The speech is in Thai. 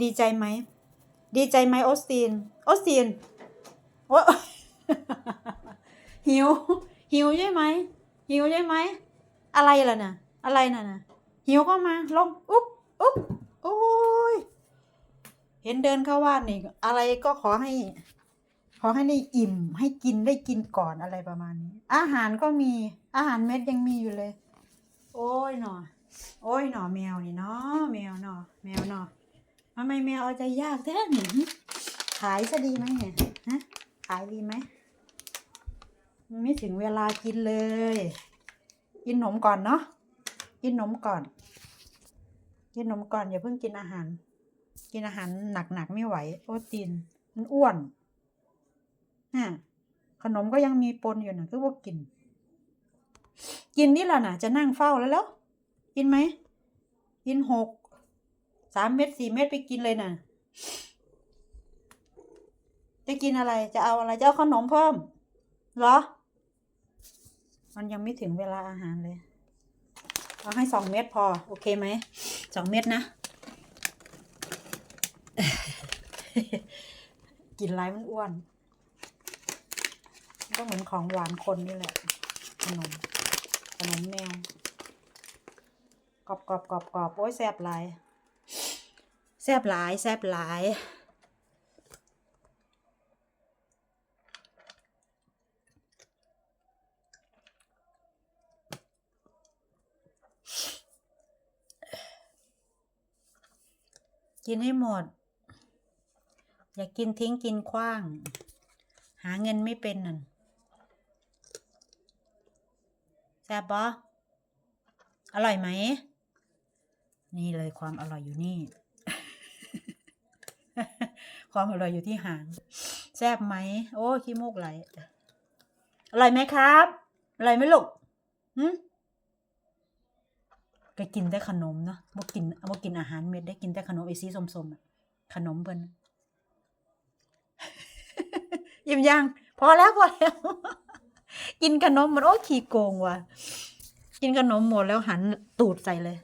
ดีใจไหม ดีใจไหมออสตินออสตินโอ้หิว หิวใช่ไหม หิวใช่ไหม อะไรล่ะน่ะอะไรน่ะน่ะหิวเข้ามาลงอุ๊บอุ๊บโอ้ยเห็นเดินเข้าว่านี่ อะไรก็ขอให้ ขอให้ได้อิ่ม ให้กินได้กินก่อนอะไรประมาณนี้ อาหารก็มีอาหารเม็ดยังมีอยู่เลย โอ้ยหนอโอ้ยหนอแมวนี่เนาะแมวเนาะแมวเนาะ ทำไมแมวเอาใจยากแท้หนิขายซะดีไหมเนี่ยฮะขายดีไหมไม่ถึงเวลากินเลย กินนมก่อนเนาะกินนมก่อน กินนมก่อนอย่าเพิ่งกินอาหาร กินอาหารหนักๆไม่ไหว โอตีนมันอ้วนฮะขนมก็ยังมีปนอยู่นะคือว่ากิน กินนี่แหละนะจะนั่งเฝ้าแล้วแล้ว กินไหม กินหก สามเม็ดสี่เม็ดไปกินเลยนะจะกินอะไร จะเอาอะไร จะเอาขนมเพิ่มเหรอ มันยังไม่ถึงเวลาอาหารเลย เอาให้สองเม็ดพอ โอเคไหม สองเม็ดนะ กินไรมันอ้วน ก็เหมือนของหวานคนนี่แหละ ขนม ขนมแมวกรอบกรอบกรอบกรอบโอ้ยแซบหลาย แซบหลายแซบหลายกินให้หมด อย่ากินทิ้งกินขว้าง หาเงินไม่เป็นนั่นแซ่บปะอร่อยไหม นี่เลยความอร่อยอยู่นี่ ความอร่อยอยู่ที่หาง แซ่บไหม โอ้ขี้มูกไหล อร่อยไหมครับ อร่อยไหมลูกหืมก็กินแต่ขนมเนาะบ่กินบ่กินอาหารเม็ดได้กินแต่ขนมไอซีส้มๆอะขนมเพิ่นยิ้มยังพอแล้วพอแล้ว กินขนมหมดโอ้ขี้โกงว่ะ กินขนมหมดแล้วหันตูดใส่เลย